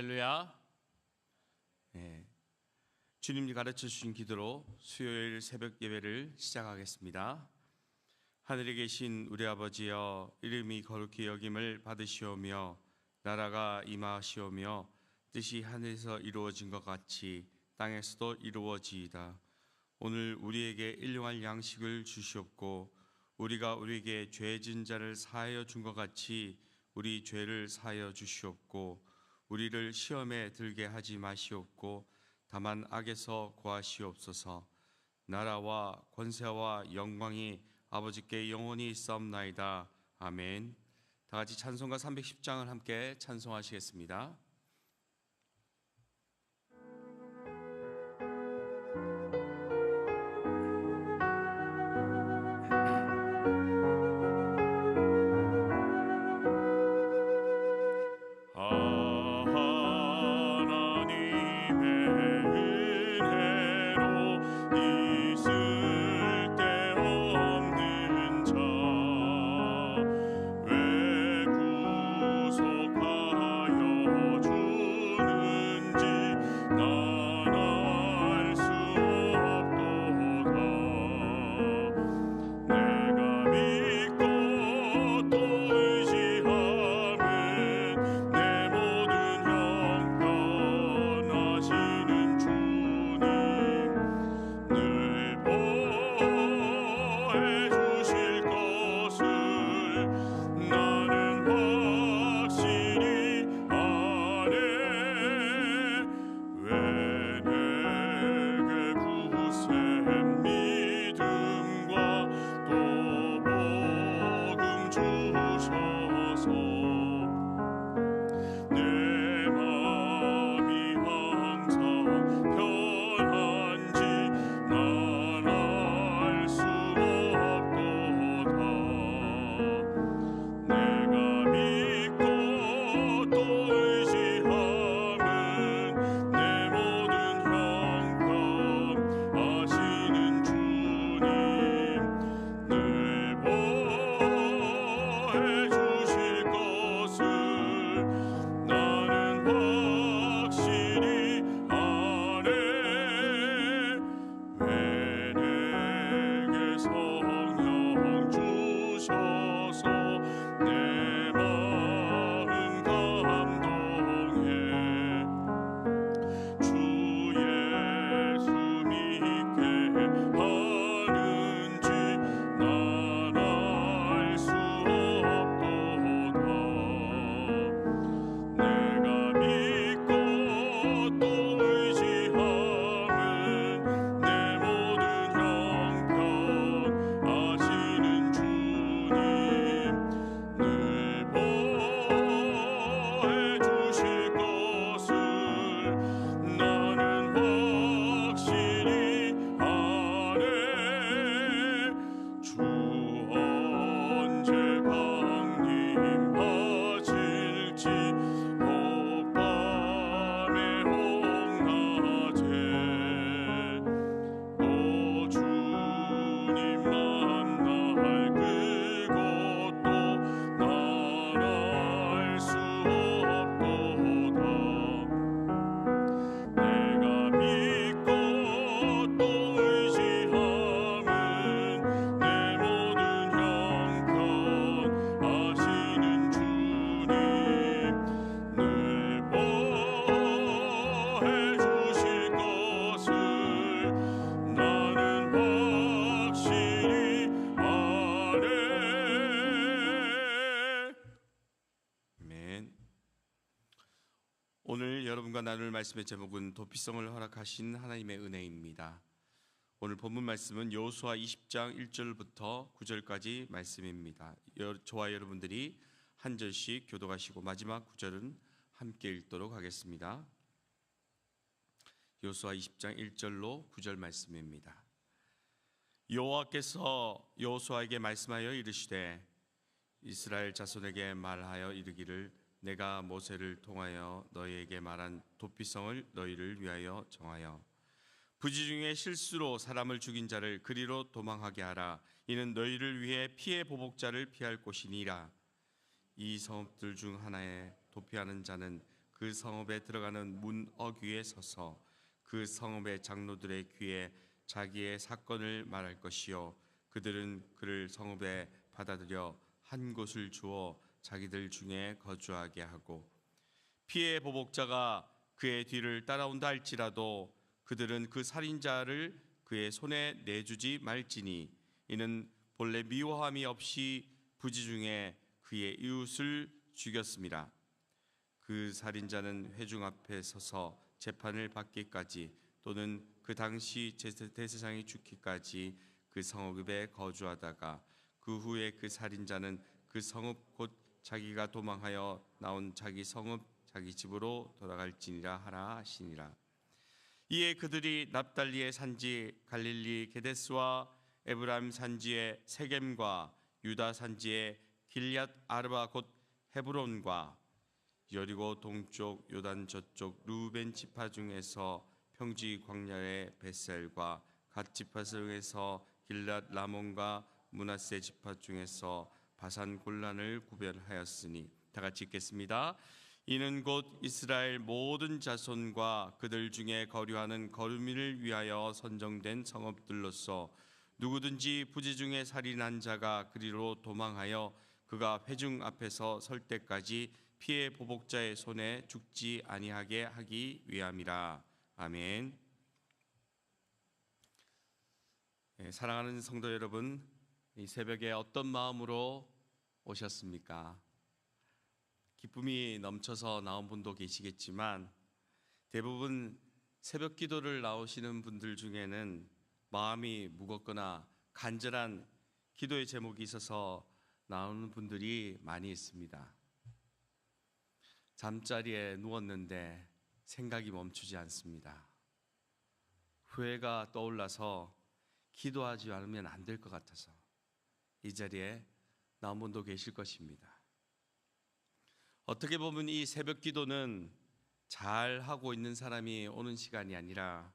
할렐루야. 예. 주님이 가르쳐 주신 기도로 수요일 새벽 예배를 시작하겠습니다. 하늘에 계신 우리 아버지여 이름이 거룩히 여김을 받으시오며 나라가 임하시오며 뜻이 하늘에서 이루어진 것 같이 땅에서도 이루어지이다. 오늘 우리에게 일용할 양식을 주시옵고 우리가 우리에게 죄진 자를 사하여 준 것 같이 우리 죄를 사하여 주시옵고 우리를 시험에 들게 하지 마시옵고 다만 악에서 구하시옵소서. 나라와 권세와 영광이 아버지께 영원히 있사옵나이다. 아멘. 다 같이 찬송가 310장을 함께 찬송하시겠습니다. 나눌 말씀의 제목은 도피성을 허락하신 하나님의 은혜입니다. 오늘 본문 말씀은 여호수아 20장 1절부터 9절까지 말씀입니다. 저와 여러분들이 한 절씩 교독하시고 마지막 9절은 함께 읽도록 하겠습니다. 여호수아 20장 1절로 9절 말씀입니다. 여호와께서 여호수아에게 말씀하여 이르시되 이스라엘 자손에게 말하여 이르기를 내가 모세를 통하여 너희에게 말한 도피성을 너희를 위하여 정하여. 부지 중에 실수로 사람을 죽인 자를 그리로 도망하게 하라. 이는 너희를 위해 피해 보복자를 피할 곳이니라. 이 성읍들 중 하나에 도피하는 자는 그 성읍에 들어가는 문 어귀에 서서 그 성읍의 장로들의 귀에 자기의 사건을 말할 것이요. 그들은 그를 성읍에 받아들여 한 곳을 주어 자기들 중에 거주하게 하고 피해 보복자가 그의 뒤를 따라온다 할지라도 그들은 그 살인자를 그의 손에 내주지 말지니 이는 본래 미워함이 없이 부지 중에 그의 이웃을 죽였습니다. 그 살인자는 회중 앞에 서서 재판을 받기까지 또는 그 당시 제- 대세상이 죽기까지 그 성읍에 거주하다가 그 후에 그 살인자는 그 성읍 곧 자기가 도망하여 나온 자기 성읍 자기 집으로 돌아갈지니라 하라 하시니라. 이에 그들이 납달리의 산지 갈릴리 게데스와 에브라임 산지의 세겜과 유다 산지의 길앗 아르바 곧 헤브론과 여리고 동쪽 요단 저쪽 루벤 지파 중에서 평지 광야의 베셀과 갓 지파 중에서 길랏 라몬과 문하세 지파 중에서 바산 골란을 구별하였으니 다 같이 읽겠습니다. 이는 곧 이스라엘 모든 자손과 그들 중에 거류하는 거류민을 위하여 선정된 성읍들로서 누구든지 부지 중에 살인한 자가 그리로 도망하여 그가 회중 앞에서 설 때까지 피해 보복자의 손에 죽지 아니하게 하기 위함이라. 아멘. 예, 사랑하는 성도 여러분, 이 새벽에 어떤 마음으로 오셨습니까? 기쁨이 넘쳐서 나온 분도 계시겠지만 대부분 새벽 기도를 나오시는 분들 중에는 마음이 무겁거나 간절한 기도의 제목이 있어서 나오는 분들이 많이 있습니다. 잠자리에 누웠는데 생각이 멈추지 않습니다. 후회가 떠올라서 기도하지 않으면 안 될 것 같아서 이 자리에 나온 분도 계실 것입니다. 어떻게 보면 이 새벽 기도는 잘 하고 있는 사람이 오는 시간이 아니라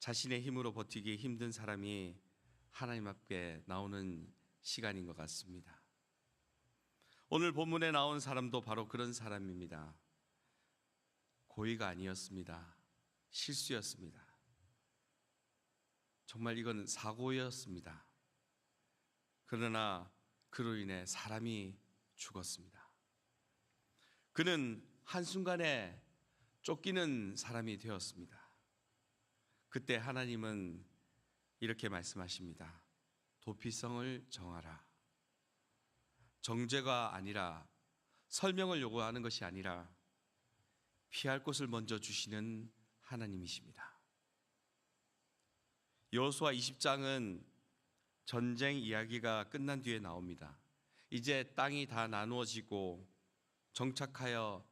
자신의 힘으로 버티기 힘든 사람이 하나님 앞에 나오는 시간인 것 같습니다. 오늘 본문에 나온 사람도 바로 그런 사람입니다. 고의가 아니었습니다. 실수였습니다. 정말 이건 사고였습니다. 그러나 그로 인해 사람이 죽었습니다. 그는 한순간에 쫓기는 사람이 되었습니다. 그때 하나님은 이렇게 말씀하십니다. 도피성을 정하라. 정죄가 아니라 설명을 요구하는 것이 아니라 피할 곳을 먼저 주시는 하나님이십니다. 여호수아 20장은 전쟁 이야기가 끝난 뒤에 나옵니다. 이제 땅이 다 나누어지고 정착하여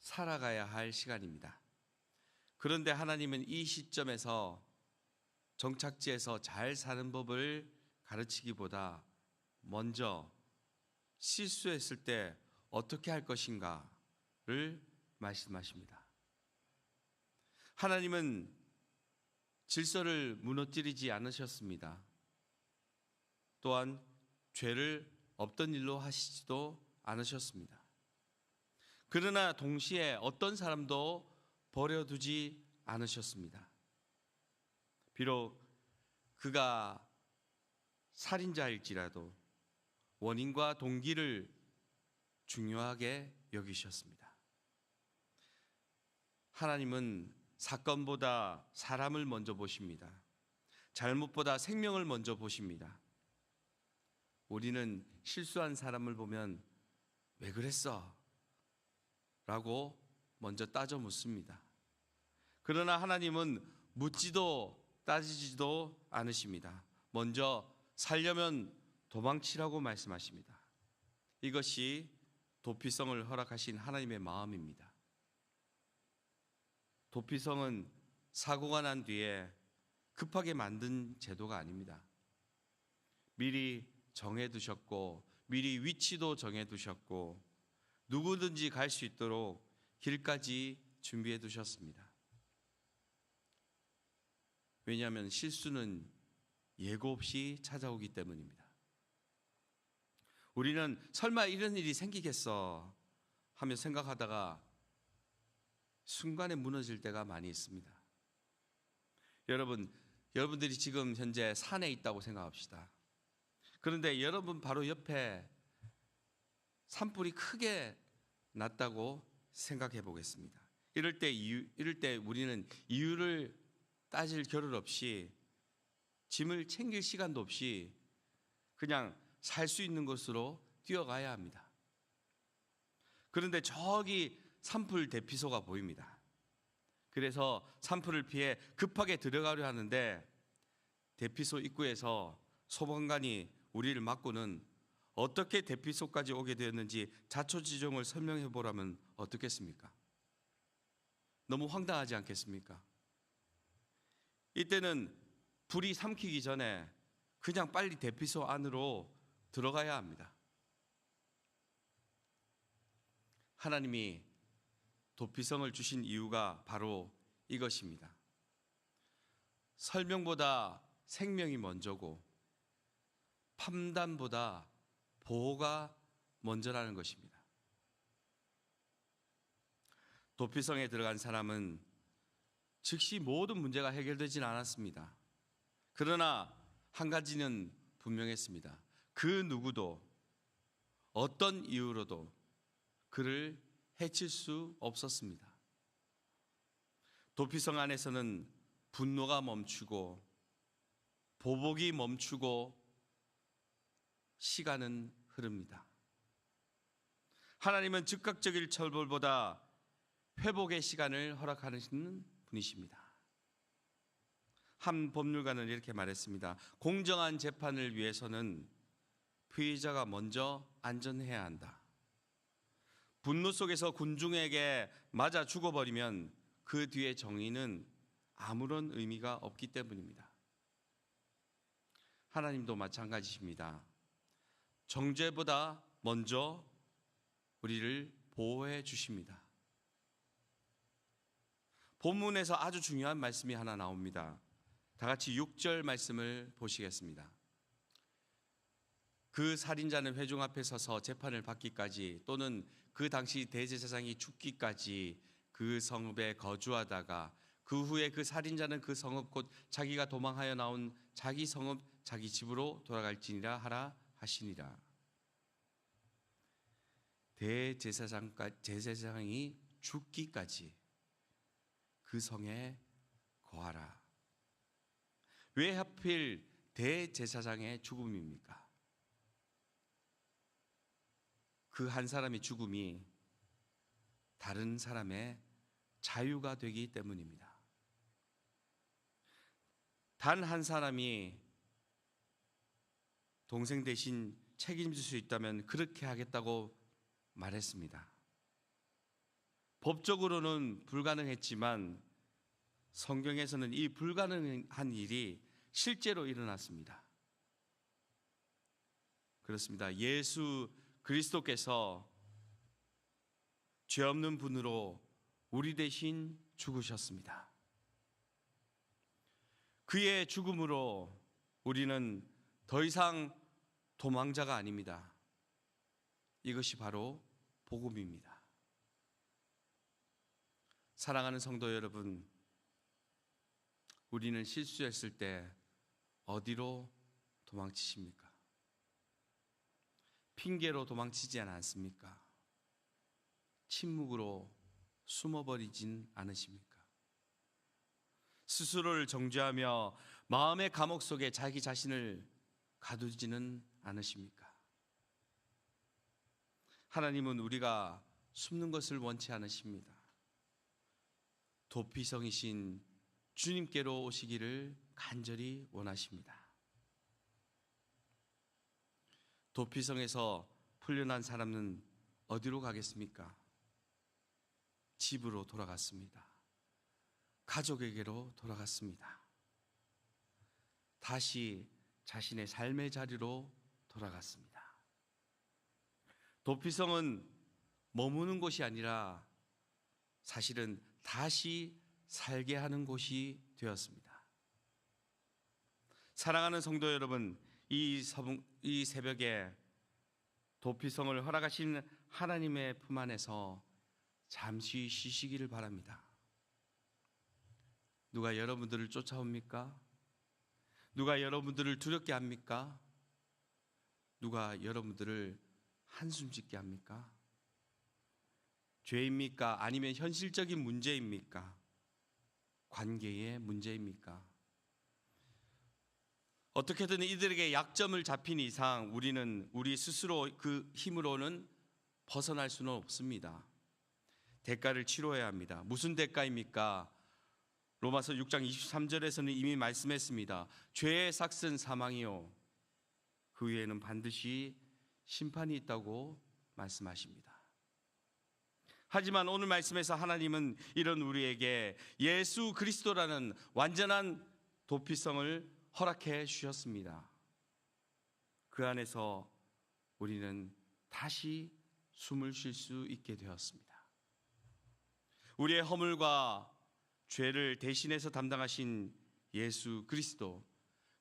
살아가야 할 시간입니다. 그런데 하나님은 이 시점에서 정착지에서 잘 사는 법을 가르치기보다 먼저 실수했을 때 어떻게 할 것인가를 말씀하십니다. 하나님은 질서를 무너뜨리지 않으셨습니다. 또한 죄를 없던 일로 하시지도 않으셨습니다. 그러나 동시에 어떤 사람도 버려두지 않으셨습니다. 비록 그가 살인자일지라도 원인과 동기를 중요하게 여기셨습니다. 하나님은 사건보다 사람을 먼저 보십니다. 잘못보다 생명을 먼저 보십니다. 우리는 실수한 사람을 보면 왜 그랬어? 라고 먼저 따져 묻습니다. 그러나 하나님은 묻지도 따지지도 않으십니다. 먼저 살려면 도망치라고 말씀하십니다. 이것이 도피성을 허락하신 하나님의 마음입니다. 도피성은 사고가 난 뒤에 급하게 만든 제도가 아닙니다. 미리 정해 두셨고 미리 위치도 정해 두셨고 누구든지 갈 수 있도록 길까지 준비해 두셨습니다. 왜냐하면 실수는 예고 없이 찾아오기 때문입니다. 우리는 설마 이런 일이 생기겠어 하며 생각하다가 순간에 무너질 때가 많이 있습니다. 여러분, 여러분들이 지금 현재 산에 있다고 생각합시다. 그런데 여러분 바로 옆에 산불이 크게 났다고 생각해 보겠습니다. 이럴 때 이유, 이럴 때 우리는 이유를 따질 겨를 없이 짐을 챙길 시간도 없이 그냥 살 수 있는 곳으로 뛰어가야 합니다. 그런데 저기 산불 대피소가 보입니다. 그래서 산불을 피해 급하게 들어가려 하는데 대피소 입구에서 소방관이 우리를 막고는 어떻게 대피소까지 오게 되었는지 자초지종을 설명해 보라면 어떻겠습니까? 너무 황당하지 않겠습니까? 이때는 불이 삼키기 전에 그냥 빨리 대피소 안으로 들어가야 합니다. 하나님이 도피성을 주신 이유가 바로 이것입니다. 설명보다 생명이 먼저고 판단보다 보호가 먼저라는 것입니다. 도피성에 들어간 사람은 즉시 모든 문제가 해결되진 않았습니다. 그러나 한 가지는 분명했습니다. 그 누구도 어떤 이유로도 그를 해칠 수 없었습니다. 도피성 안에서는 분노가 멈추고 보복이 멈추고 시간은 흐릅니다. 하나님은 즉각적인 처벌보다 회복의 시간을 허락하시는 분이십니다. 한 법률가는 이렇게 말했습니다. 공정한 재판을 위해서는 피의자가 먼저 안전해야 한다. 분노 속에서 군중에게 맞아 죽어버리면 그 뒤에 정의는 아무런 의미가 없기 때문입니다. 하나님도 마찬가지입니다. 정죄보다 먼저 우리를 보호해 주십니다. 본문에서 아주 중요한 말씀이 하나 나옵니다. 다 같이 6절 말씀을 보시겠습니다. 그 살인자는 회중 앞에 서서 재판을 받기까지 또는 그 당시 대제사장이 죽기까지 그 성읍에 거주하다가 그 후에 그 살인자는 그 성읍 곧 자기가 도망하여 나온 자기 성읍 자기 집으로 돌아갈지니라 하라 하시니라. 대제사장까 제사장이 죽기까지 그 성에 거하라. 왜 하필 대제사장의 죽음입니까? 그 한 사람의 죽음이 다른 사람의 자유가 되기 때문입니다. 단 한 사람이 동생 대신 책임질 수 있다면 그렇게 하겠다고 말했습니다. 법적으로는 불가능했지만 성경에서는 이 불가능한 일이 실제로 일어났습니다. 그렇습니다. 예수 그리스도께서 죄 없는 분으로 우리 대신 죽으셨습니다. 그의 죽음으로 우리는 더 이상 도망자가 아닙니다. 이것이 바로 복음입니다. 사랑하는 성도 여러분, 우리는 실수했을 때 어디로 도망치십니까? 핑계로 도망치지 않습니까? 침묵으로 숨어버리진 않으십니까? 스스로를 정죄하며 마음의 감옥 속에 자기 자신을 가두지는 않으십니까? 하나님은 우리가 숨는 것을 원치 않으십니다. 도피성이신 주님께로 오시기를 간절히 원하십니다. 도피성에서 풀려난 사람은 어디로 가겠습니까? 집으로 돌아갔습니다. 가족에게로 돌아갔습니다. 다시 자신의 삶의 자리로 돌아갔습니다. 도피성은 머무는 곳이 아니라 사실은 다시 살게 하는 곳이 되었습니다. 사랑하는 성도 여러분, 이, 서분, 이 새벽에 도피성을 허락하신 하나님의 품 안에서 잠시 쉬시기를 바랍니다. 누가 여러분들을 쫓아옵니까? 누가 여러분들을 두렵게 합니까? 누가 여러분들을 한숨 짓게 합니까? 죄입니까? 아니면 현실적인 문제입니까? 관계의 문제입니까? 어떻게든 이들에게 약점을 잡힌 이상 우리는 우리 스스로 그 힘으로는 벗어날 수는 없습니다. 대가를 치러야 합니다. 무슨 대가입니까? 로마서 6장 23절에서는 이미 말씀했습니다. 죄의 삭슨 사망이요. 그 위에는 반드시 심판이 있다고 말씀하십니다. 하지만 오늘 말씀에서 하나님은 이런 우리에게 예수 그리스도라는 완전한 도피성을 허락해 주셨습니다. 그 안에서 우리는 다시 숨을 쉴 수 있게 되었습니다. 우리의 허물과 죄를 대신해서 담당하신 예수 그리스도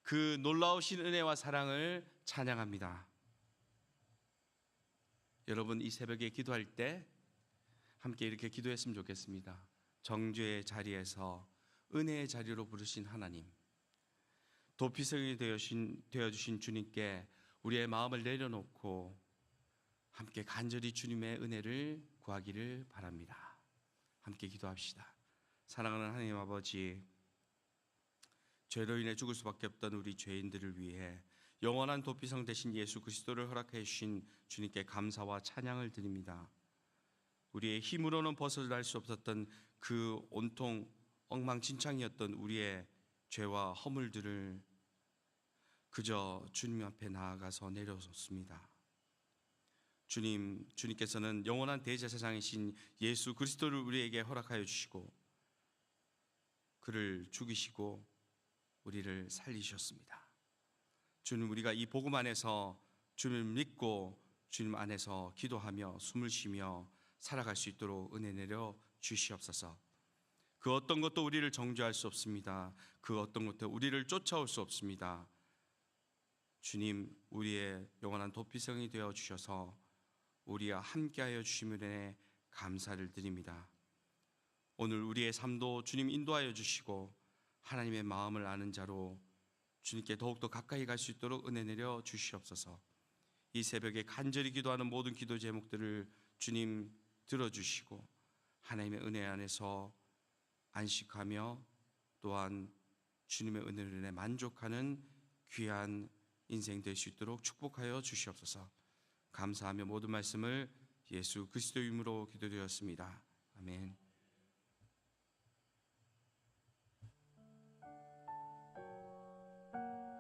그 놀라우신 은혜와 사랑을 찬양합니다. 여러분 이 새벽에 기도할 때 함께 이렇게 기도했으면 좋겠습니다. 정죄의 자리에서 은혜의 자리로 부르신 하나님, 도피성이 되어주신, 되어주신 주님께 우리의 마음을 내려놓고 함께 간절히 주님의 은혜를 구하기를 바랍니다. 함께 기도합시다. 사랑하는 하나님 아버지, 죄로 인해 죽을 수밖에 없던 우리 죄인들을 위해 영원한 도피성 대신 예수 그리스도를 허락해 주신 주님께 감사와 찬양을 드립니다. 우리의 힘으로는 벗어날 수 없었던 그 온통 엉망진창이었던 우리의 죄와 허물들을 그저 주님 앞에 나아가서 내려놓습니다. 주님, 주님께서는 영원한 대제사장이신 예수 그리스도를 우리에게 허락하여 주시고 그를 죽이시고 우리를 살리셨습니다. 주님 우리가 이 복음 안에서 주님을 믿고 주님 안에서 기도하며 숨을 쉬며 살아갈 수 있도록 은혜 내려 주시옵소서. 그 어떤 것도 우리를 정죄할 수 없습니다. 그 어떤 것도 우리를 쫓아올 수 없습니다. 주님 우리의 영원한 도피성이 되어 주셔서 우리와 함께하여 주심을 감사를 드립니다. 오늘 우리의 삶도 주님 인도하여 주시고 하나님의 마음을 아는 자로 주님께 더욱더 가까이 갈 수 있도록 은혜 내려 주시옵소서. 이 새벽에 간절히 기도하는 모든 기도 제목들을 주님 들어주시고 하나님의 은혜 안에서 안식하며 또한 주님의 은혜를 만족하는 귀한 인생 될 수 있도록 축복하여 주시옵소서. 감사하며 모든 말씀을 예수 그리스도 이름으로 기도드렸습니다. 아멘.